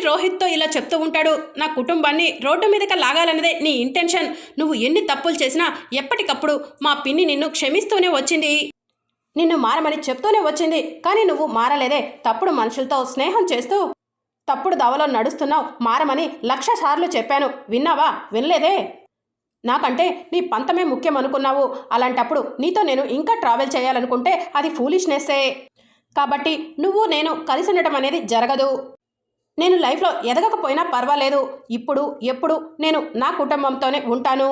రోహిత్తో ఇలా చెప్తూ ఉంటాడు నా కుటుంబాన్ని రోడ్డు మీదకి లాగాలన్నదే నీ ఇంటెన్షన్. నువ్వు ఎన్ని తప్పులు చేసినా ఎప్పటికప్పుడు మా పిన్ని నిన్ను క్షమిస్తూనే వచ్చింది. నిన్ను మారమని చెప్తూనే వచ్చింది. కానీ నువ్వు మారలేదే. తప్పుడు మనుషులతో స్నేహం చేస్తూ తప్పుడు దవలో నడుస్తున్నావు. మారమని లక్ష సార్లు చెప్పాను. విన్నావా? వినలేదే? నాకంటే నీ పంతమే ముఖ్యం అనుకున్నావు. అలాంటప్పుడు నీతో నేను ఇంకా ట్రావెల్ చేయాలనుకుంటే అది ఫూలిష్నెస్సే. కాబట్టి నువ్వు నేను కలిసి ఉండటం అనేది జరగదు. నేను లైఫ్లో ఎదగకపోయినా పర్వాలేదు. ఇప్పుడు ఎప్పుడు నేను నా కుటుంబంతోనే ఉంటాను.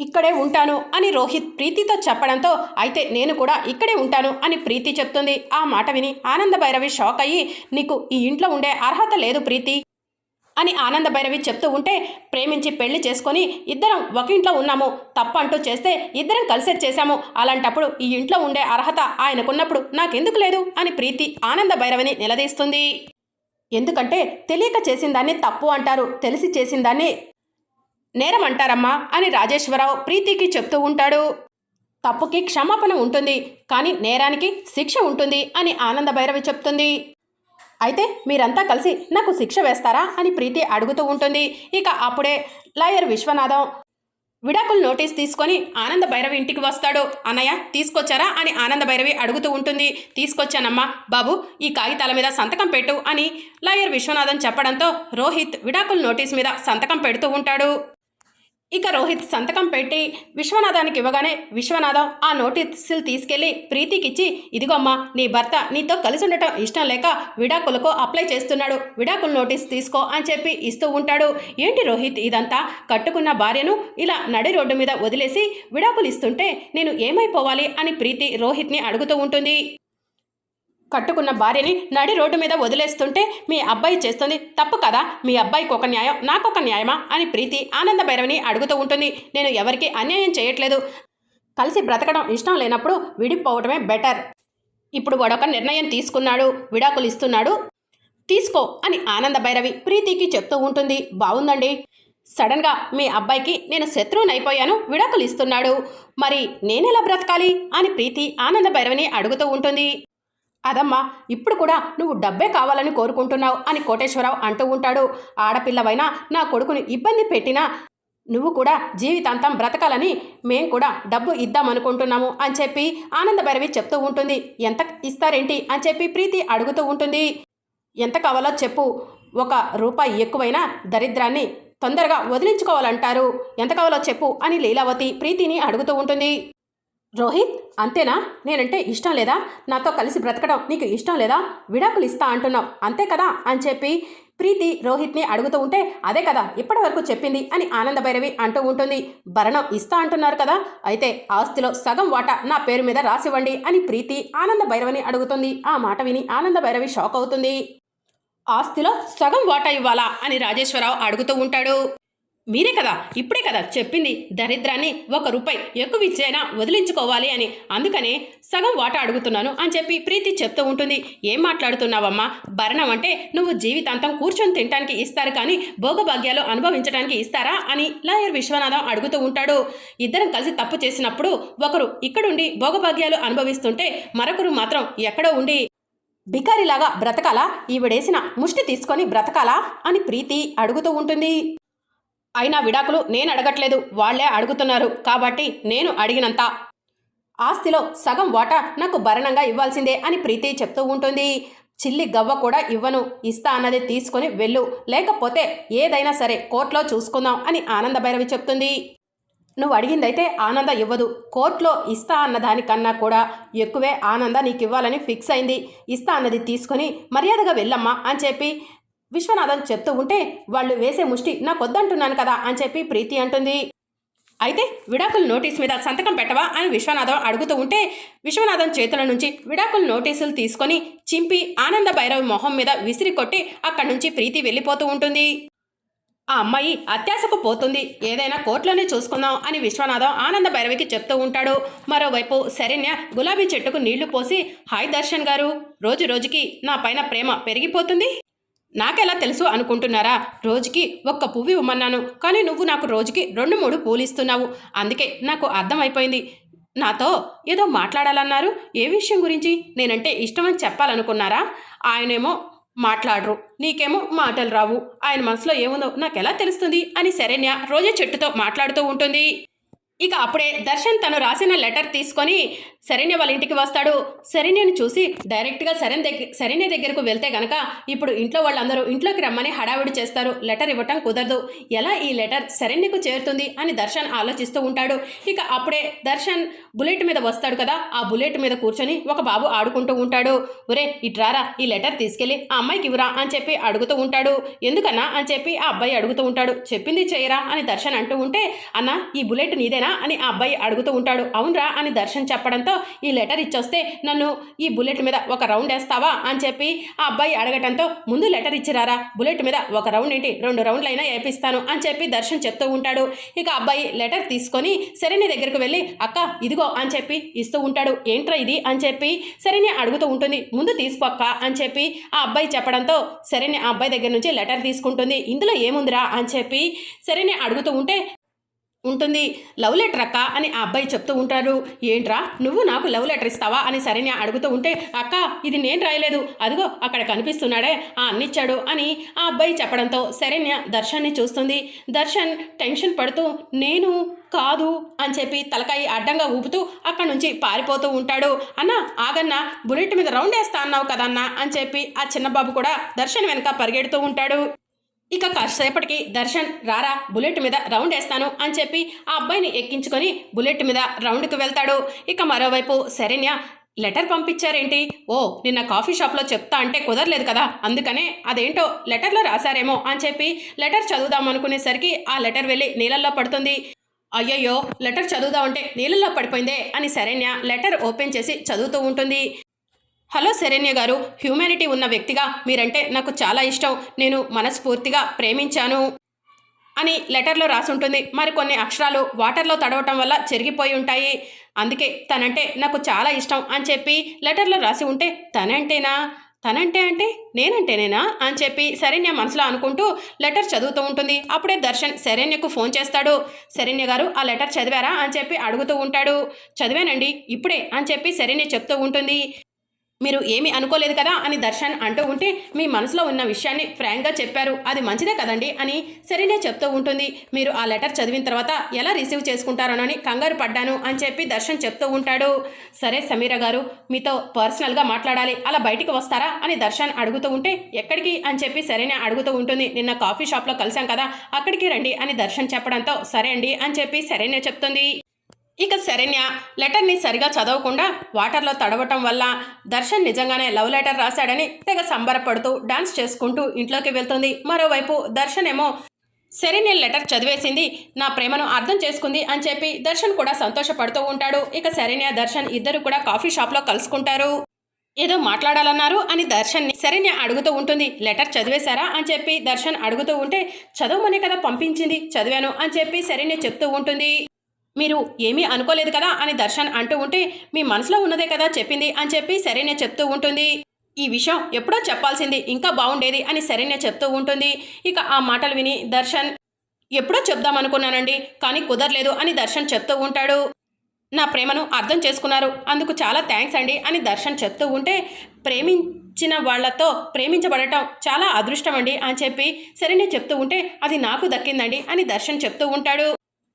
ఇక్కడే ఉంటాను అని రోహిత్ ప్రీతితో చెప్పడంతో అయితే నేను కూడా ఇక్కడే ఉంటాను అని ప్రీతి చెప్తుంది. ఆ మాట విని ఆనంద భైరవి షాక్ అయ్యి నీకు ఈ ఇంట్లో ఉండే అర్హత లేదు ప్రీతి అని ఆనంద భైరవి చెప్తూ ఉంటే ప్రేమించి పెళ్ళి చేసుకొని ఇద్దరం ఒక ఇంట్లో ఉన్నాము. తప్ప అంటూ చేస్తే ఇద్దరం కలిసే చేశాము. అలాంటప్పుడు ఈ ఇంట్లో ఉండే అర్హత ఆయనకున్నప్పుడు నాకెందుకు లేదు అని ప్రీతి ఆనంద భైరవిని నిలదీస్తుంది. ఎందుకంటే తెలియక చేసిందాన్ని తప్పు అంటారు తెలిసి చేసిందాన్ని నేరం అంటారమ్మా అని రాజేశ్వరరావు ప్రీతికి చెప్తూ ఉంటాడు. తప్పుకి క్షమాపణ ఉంటుంది కానీ నేరానికి శిక్ష ఉంటుంది అని ఆనంద భైరవి చెప్తుంది. అయితే మీరంతా కలిసి నాకు శిక్ష వేస్తారా అని ప్రీతి అడుగుతూ ఉంటుంది. ఇక అప్పుడే లాయర్ విశ్వనాథం విడాకులు నోటీస్ తీసుకొని ఆనంద భైరవి ఇంటికి వస్తాడు. అన్నయ్య తీసుకొచ్చారా? అని ఆనంద భైరవి అడుగుతూ ఉంటుంది. తీసుకొచ్చానమ్మా బాబు ఈ కాగితాల మీద సంతకం పెట్టు అని లాయర్ విశ్వనాథన్ చెప్పడంతో రోహిత్ విడాకుల నోటీస్ మీద సంతకం పెడుతూ ఉంటాడు. ఇక రోహిత్ సంతకం పెట్టి విశ్వనాథానికి ఇవ్వగానే విశ్వనాథం ఆ నోటీసులు తీసుకెళ్ళి ప్రీతికిచ్చి ఇదిగోమ్మా నీ భర్త నీతో కలిసి ఉండటం ఇష్టం లేక విడాకులకు అప్లై చేస్తున్నాడు. విడాకుల నోటీస్ తీసుకో అని చెప్పి ఇస్తూ ఉంటాడు. ఏంటి రోహిత్ ఇదంతా? కట్టుకున్న భార్యను ఇలా నడి రోడ్డు మీద వదిలేసి విడాకులు ఇస్తుంటే నేను ఏమైపోవాలి అని ప్రీతి రోహిత్ని అడుగుతూ ఉంటుంది. కట్టుకున్న భార్యని నడి రోడ్డు మీద వదిలేస్తుంటే మీ అబ్బాయి చేస్తుంది తప్పు కదా? మీ అబ్బాయికి ఒక న్యాయం నాకొక న్యాయమా? అని ప్రీతి ఆనంద భైరవిని అడుగుతూ ఉంటుంది. నేను ఎవరికి అన్యాయం చేయట్లేదు. కలిసి బ్రతకడం ఇష్టం లేనప్పుడు విడిపోవడమే బెటర్. ఇప్పుడు వాడొక నిర్ణయం తీసుకున్నాడు విడాకులు ఇస్తున్నాడు. తీసుకో అని ఆనంద భైరవి ప్రీతికి చెప్తూ ఉంటుంది. బాగుందండి సడన్గా మీ అబ్బాయికి నేను శత్రువునైపోయాను విడాకులు ఇస్తున్నాడు. మరి నేనెలా బ్రతకాలి? అని ప్రీతి ఆనంద భైరవిని అడుగుతూ ఉంటుంది. అదమ్మా ఇప్పుడు కూడా నువ్వు డబ్బే కావాలని కోరుకుంటున్నావు అని కోటేశ్వరరావు అంటూ ఉంటాడు. ఆడపిల్లవైనా నా కొడుకుని ఇబ్బంది పెట్టినా నువ్వు కూడా జీవితాంతం బ్రతకాలని మేం కూడా డబ్బు ఇద్దామనుకుంటున్నాము అని చెప్పి ఆనందభైరవి చెప్తూ ఉంటుంది. ఎంత ఇస్తారేంటి? అని చెప్పి ప్రీతి అడుగుతూ ఉంటుంది. ఎంత కావాలో చెప్పు. ఒక రూపాయి ఎక్కువైనా దరిద్రాన్ని తొందరగా వదిలించుకోవాలంటారు. ఎంత కావాలో చెప్పు అని లీలావతి ప్రీతిని అడుగుతూ ఉంటుంది. రోహిత్ అంతేనా? నేనంటే ఇష్టం లేదా? నాతో కలిసి బ్రతకడం నీకు ఇష్టం లేదా? విడాకులు ఇస్తా అంటున్నావు అంతే కదా? అని చెప్పి ప్రీతి రోహిత్ని అడుగుతూ ఉంటే అదే కదా ఇప్పటి వరకు చెప్పింది అని ఆనంద భైరవి అంటూ ఉంటుంది. భరణం ఇస్తా అంటున్నారు కదా అయితే ఆస్తిలో సగం వాటా నా పేరు మీద రాసివ్వండి అని ప్రీతి ఆనంద భైరవిని అడుగుతుంది. ఆ మాట విని ఆనంద భైరవి షాక్ అవుతుంది. ఆస్తిలో సగం వాటా ఇవ్వాలా? అని రాజేశ్వరరావు అడుగుతూ ఉంటాడు. మీరే కదా ఇప్పుడే కదా చెప్పింది దరిద్రాన్ని ఒక రూపాయి ఎక్కువ ఇచ్చైనా వదిలించుకోవాలి అని. అందుకనే సగం వాటా అడుగుతున్నాను అని చెప్పి ప్రీతి చెప్తూ ఉంటుంది. ఏం మాట్లాడుతున్నావమ్మా? భరణం అంటే నువ్వు జీవితాంతం కూర్చొని తినడానికి ఇస్తారు కానీ భోగభాగ్యాలు అనుభవించడానికి ఇస్తారా అని లాయర్ విశ్వనాథం అడుగుతూ ఉంటాడు. ఇద్దరం కలిసి తప్పు చేసినప్పుడు ఒకరు ఇక్కడుండి భోగభాగ్యాలు అనుభవిస్తుంటే మరొకరు మాత్రం ఎక్కడో ఉండి బికారిలాగా బ్రతకాలా? ఈవిడేసిన ముష్టి తీసుకొని బ్రతకాలా? అని ప్రీతి అడుగుతూ ఉంటుంది. అయినా విడాకులు నేను అడగట్లేదు వాళ్ళే అడుగుతున్నారు. కాబట్టి నేను అడిగినంత. ఆస్తిలో సగం వాటా నాకు భరణంగా ఇవ్వాల్సిందే అని ప్రీతి చెప్తూ ఉంటుంది. చిల్లి గవ్వ కూడా ఇవ్వను. ఇస్తా అన్నది తీసుకొని వెళ్ళు. లేకపోతే ఏదైనా సరే కోర్టులో చూసుకుందాం అని ఆనంద భైరవి చెప్తుంది. నువ్వు అడిగిందైతే ఆనంద ఇవ్వదు. కోర్టులో ఇస్తా అన్న దానికన్నా కూడా ఎక్కువే ఆనంద నీకు ఇవ్వాలని ఫిక్స్ అయింది. ఇస్తా అన్నది తీసుకొని మర్యాదగా వెళ్ళమ్మా అని చెప్పి విశ్వనాథన్ చెప్తూ ఉంటే వాళ్ళు వేసే ముష్టి నాకు వద్దంటున్నాను కదా అని చెప్పి ప్రీతి అంటుంది. అయితే విడాకుల నోటీస్ మీద సంతకం పెట్టవా అని విశ్వనాథం అడుగుతూ ఉంటే విశ్వనాథం చేతుల నుంచి విడాకుల నోటీసులు తీసుకొని చింపి ఆనంద భైరవ్ మొహం మీద విసిరి కొట్టి అక్కడి నుంచి ప్రీతి వెళ్ళిపోతూ ఉంటుంది. ఆ అమ్మాయి అత్యాశకు పోతుంది ఏదైనా కోర్టులోనే చూసుకుందాం అని విశ్వనాథం ఆనంద భైరవికి చెప్తూ ఉంటాడు. మరోవైపు శరణ్య గులాబీ చెట్టుకు నీళ్ళు పోసి హాయ్ దర్శన్ గారు రోజు రోజుకి నా పైన ప్రేమ పెరిగిపోతుంది? నాకెలా తెలుసు అనుకుంటున్నారా? రోజుకి ఒక్క పువ్వు ఇవ్వమన్నాను. కానీ నువ్వు నాకు రోజుకి రెండు మూడు పూలు ఇస్తున్నావు. అందుకే నాకు అర్థమైపోయింది. నాతో ఏదో మాట్లాడాలన్నారు. ఏ విషయం గురించి? నేనంటే ఇష్టమని చెప్పాలనుకున్నారా? ఆయనేమో మాట్లాడరు. నీకేమో మాటలు రావు. ఆయన మనసులో ఏముందో నాకు ఎలా తెలుస్తుంది? అని శరణ్య రోజే చెట్టుతో మాట్లాడుతూ ఉంటుంది. ఇక అప్పుడే దర్శన్ తను రాసిన లెటర్ తీసుకొని శరణ్య వాళ్ళ ఇంటికి వస్తాడు. శరణ్యను చూసి డైరెక్ట్గా శరణ్ దగ్గర శరణ్య దగ్గరకు వెళ్తే గనక ఇప్పుడు ఇంట్లో వాళ్ళందరూ ఇంట్లోకి రమ్మని హడావిడి చేస్తారు. లెటర్ ఇవ్వటం కుదరదు. ఎలా ఈ లెటర్ శరణ్యకు చేరుతుంది అని దర్శన్ ఆలోచిస్తూ ఉంటాడు. ఇక అప్పుడే దర్శన్ బుల్లెట్ మీద వస్తాడు కదా. ఆ బుల్లెట్ మీద కూర్చొని ఒక బాబు ఆడుకుంటూ ఉంటాడు. ఒరే ఇట్రారా ఈ లెటర్ తీసుకెళ్ళి ఆ అమ్మాయికి ఇవ్వరా అని చెప్పి అడుగుతూ ఉంటాడు. ఎందుకన్నా? అని చెప్పి ఆ అబ్బాయి అడుగుతూ ఉంటాడు. చెప్పింది చేయరా అని దర్శన్ అంటూ ఉంటే అన్న ఈ బుల్లెట్ నీదేనా? అని ఆ అబ్బాయి అడుగుతూ ఉంటాడు. అవునరా అని దర్శన్ చెప్పడంతో ఈ లెటర్ ఇచ్చొస్తే నన్ను ఈ బుల్లెట్ మీద ఒక రౌండ్ వేస్తావా అని చెప్పి ఆ అబ్బాయి అడగటంతో ముందు లెటర్ ఇచ్చిరారా బుల్లెట్ మీద ఒక రౌండ్ ఏంటి రెండు రౌండ్లు అయినా వేపిస్తాను అని చెప్పి దర్శన్ చెప్తూ ఉంటాడు. ఇక అబ్బాయి లెటర్ తీసుకొని సరేని దగ్గరకు వెళ్ళి అక్క ఇదిగో అని చెప్పి ఇస్తూ ఉంటాడు. ఏంట్రా ఇది? అని చెప్పి సరేని అడుగుతూ ఉంటుంది. ముందు తీసుకో అక్క అని చెప్పి ఆ అబ్బాయి చెప్పడంతో సరేని ఆ అబ్బాయి దగ్గర నుంచి లెటర్ తీసుకుంటుంది. ఇందులో ఏముందిరా? అని చెప్పి సరేని అడుగుతూ ఉంటే ఉంటుంది. లవ్ లెటర్ అక్క అని ఆ అబ్బాయి చెప్తూ ఉంటారు ఏంట్రా? నువ్వు నాకు లవ్ లెటర్ ఇస్తావా అని సరైన అడుగుతూ ఉంటే అక్క ఇది నేను రాయలేదు. అదిగో అక్కడ కనిపిస్తున్నాడే ఆ అన్నిచ్చాడు అని ఆ అబ్బాయి చెప్పడంతో శరణ్య దర్శన్ని చూస్తుంది. దర్శన్ టెన్షన్ పడుతూ నేను కాదు అని చెప్పి తలకాయి అడ్డంగా ఊపుతూ అక్కడి నుంచి పారిపోతూ ఉంటాడు. అన్న ఆగన్న బుల్లెట్ మీద రౌండ్ వేస్తా అన్నావు కదన్నా అని చెప్పి ఆ చిన్న బాబు కూడా దర్శన్ వెనక పరిగెడుతూ ఉంటాడు. ఇక కాసేపటికి దర్శన్ రారా బుల్లెట్ మీద రౌండ్ వేస్తాను అని చెప్పి ఆ అబ్బాయిని ఎక్కించుకొని బుల్లెట్ మీద రౌండ్కి వెళ్తాడు. ఇక మరోవైపు శరణ్య లెటర్ పంపించారేంటి? ఓ నిన్న కాఫీ షాప్లో చెప్తా అంటే కుదరలేదు కదా అందుకనే అదేంటో లెటర్లో రాశారేమో అని చెప్పి లెటర్ చదువుదాం అనుకునేసరికి ఆ లెటర్ వెళ్ళి నీళ్ళల్లో పడుతుంది. అయ్యయ్యో లెటర్ చదువుదామంటే నీళ్ళల్లో పడిపోయిందే అని శరణ్య లెటర్ ఓపెన్ చేసి చదువుతూ ఉంటుంది. హలో శరణ్య గారు హ్యూమానిటీ ఉన్న వ్యక్తిగా మీరంటే నాకు చాలా ఇష్టం. నేను మనస్ఫూర్తిగా ప్రేమించాను అని లెటర్లో రాసుంటుంది. మరి కొన్ని అక్షరాలు వాటర్లో తడవటం వల్ల చెరిగిపోయి ఉంటాయి. అందుకే తనంటే నాకు చాలా ఇష్టం అని చెప్పి లెటర్లో రాసి ఉంటే తనంటేనా? తనంటే అంటే నేనంటేనేనా? అని చెప్పి శరణ్య మనసులో అనుకుంటూ లెటర్ చదువుతూ ఉంటుంది. అప్పుడే దర్శన్ శరణ్యకు ఫోన్ చేస్తాడు. శరణ్య గారు ఆ లెటర్ చదివారా? అని చెప్పి అడుగుతూ ఉంటాడు. చదివానండి ఇప్పుడే అని చెప్పి శరణ్య చెప్తూ ఉంటుంది. మీరు ఏమీ అనుకోలేదు కదా అని దర్శన్ అంటూ ఉంటే మీ మనసులో ఉన్న విషయాన్ని ఫ్రాంక్గా చెప్పారు. అది మంచిదే కదండి అని సరేనే చెప్తూ ఉంటుంది. మీరు ఆ లెటర్ చదివిన తర్వాత ఎలా రిసీవ్ చేసుకుంటారోనని కంగారు పడ్డాను అని చెప్పి దర్శన్ చెప్తూ ఉంటాడు. సరే సమీర గారు మీతో పర్సనల్గా మాట్లాడాలి. అలా బయటికి వస్తారా అని దర్శన్ అడుగుతూ ఉంటే ఎక్కడికి? అని చెప్పి సరేనే అడుగుతూ ఉంటుంది. నిన్న కాఫీ షాప్లో కలిసాం కదా అక్కడికి రండి అని దర్శన్ చెప్పడంతో సరే అండి అని చెప్పి సరేనే చెప్తుంది. ఇక శరణ్య లెటర్ని సరిగా చదవకుండా వాటర్లో తడవటం వల్ల దర్శన్ నిజంగానే లవ్ లెటర్ రాశాడని తెగ సంబరపడుతూ డాన్స్ చేసుకుంటూ ఇంట్లోకి వెళ్తుంది. మరోవైపు దర్శన్ ఏమో శరణ్య లెటర్ చదివేసింది నా ప్రేమను అర్థం చేసుకుంది అని చెప్పి దర్శన్ కూడా సంతోషపడుతూ ఉంటాడు. ఇక శరణ్య దర్శన్ ఇద్దరు కూడా కాఫీ షాప్లో కలుసుకుంటారు. ఏదో మాట్లాడాలన్నారు అని దర్శన్ని శరణ్య అడుగుతూ ఉంటుంది లెటర్ చదివేశారా అని చెప్పి దర్శన్ అడుగుతూ ఉంటే చదవమనే కదా పంపించింది చదివాను అని చెప్పి శరణ్య చెప్తూ ఉంటుంది. మీరు ఏమీ అనుకోలేదు కదా అని దర్శన్ అంటూ ఉంటే మీ మనసులో ఉన్నదే కదా చెప్పింది అని చెప్పి శరణ్య చెప్తూ ఉంటుంది. ఈ విషయం ఎప్పుడో చెప్పాల్సింది ఇంకా బాగుండేది అని శరణ్య చెప్తూ ఉంటుంది. ఇక ఆ మాటలు విని దర్శన్ ఎప్పుడో చెప్దాం అనుకున్నానండి కానీ కుదరలేదు అని దర్శన్ చెప్తూ ఉంటాడు. నా ప్రేమను అర్థం చేసుకున్నారు. అందుకు చాలా థ్యాంక్స్ అండి అని దర్శన్ చెప్తూ ఉంటే ప్రేమించిన వాళ్ళతో ప్రేమించబడటం చాలా అదృష్టం అండి అని చెప్పి సరేనే చెప్తూ ఉంటే అది నాకు దక్కిందండి అని దర్శన్ చెప్తూ ఉంటాడు.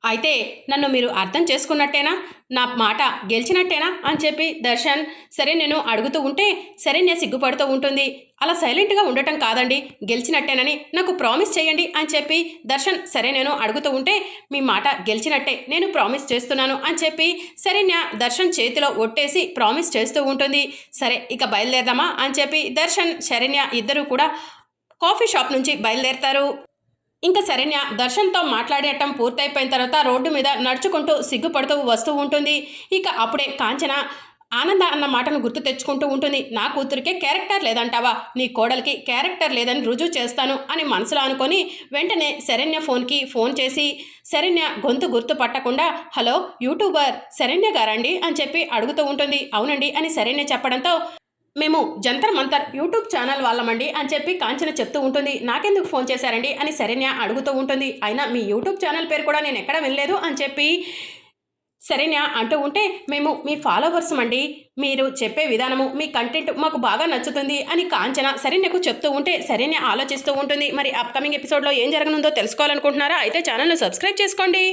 అయితే నన్ను మీరు అర్థం చేసుకున్నట్టేనా? నా మాట గెలిచినట్టేనా? అని చెప్పి దర్శన్ సరే నేను అడుగుతూ ఉంటే సరే నేను సిగ్గుపడుతూ ఉంటుంది. అలా సైలెంట్గా ఉండటం కాదండి. గెలిచినట్టేనని నాకు ప్రామిస్ చేయండి అని చెప్పి దర్శన్ సరే నేను అడుగుతూ ఉంటే మీ మాట గెలిచినట్టే నేను ప్రామిస్ చేస్తున్నాను అని చెప్పి శరణ్య దర్శన్ చేతిలో ఒట్టేసి ప్రామిస్ చేస్తూ ఉంటుంది. సరే ఇక బయలుదేరదామా? అని చెప్పి దర్శన్ శరణ్య ఇద్దరు కూడా కాఫీ షాప్ నుంచి బయలుదేరతారు. ఇంకా శరణ్య దర్శన్తో మాట్లాడటం పూర్తయిపోయిన తర్వాత రోడ్డు మీద నడుచుకుంటూ సిగ్గుపడుతూ వస్తూ ఉంటుంది. ఇక అప్పుడే కాంచన ఆనంద అన్న మాటను గుర్తు తెచ్చుకుంటూ ఉంటుంది. నా కూతురికే క్యారెక్టర్ లేదంటావా? నీ కోడలికి క్యారెక్టర్ లేదని రుజువు చేస్తాను అని మనసులో అనుకొని వెంటనే శరణ్య ఫోన్కి ఫోన్ చేసి శరణ్య గొంతు గుర్తు పట్టకుండా హలో యూట్యూబర్ శరణ్య గారండి అని చెప్పి అడుగుతూ ఉంటుంది. అవునండి అని శరణ్య చెప్పడంతో మేము జంతర్ మంతర్ యూట్యూబ్ ఛానల్ వాళ్ళమండి అని చెప్పి కాంచన చెప్తూ ఉంటుంది. నాకెందుకు ఫోన్ చేశారండి అని శరణ్య అడుగుతూ ఉంటుంది. అయినా మీ యూట్యూబ్ ఛానల్ పేరు కూడా నేను ఎక్కడ వినలేదు అని చెప్పి శరణ్య అంటూ ఉంటే మేము మీ ఫాలోవర్స్ అండి మీరు చెప్పే విధానము మీ కంటెంట్ మాకు బాగా నచ్చుతుంది అని కాంచన శరణ్యకు చెప్తూ ఉంటే శరణ్య ఆలోచిస్తూ ఉంటుంది. మరి అప్కమింగ్ ఎపిసోడ్లో ఏం జరగనుందో తెలుసుకోవాలనుకుంటున్నారా? అయితే ఛానల్ను సబ్స్క్రైబ్ చేసుకోండి.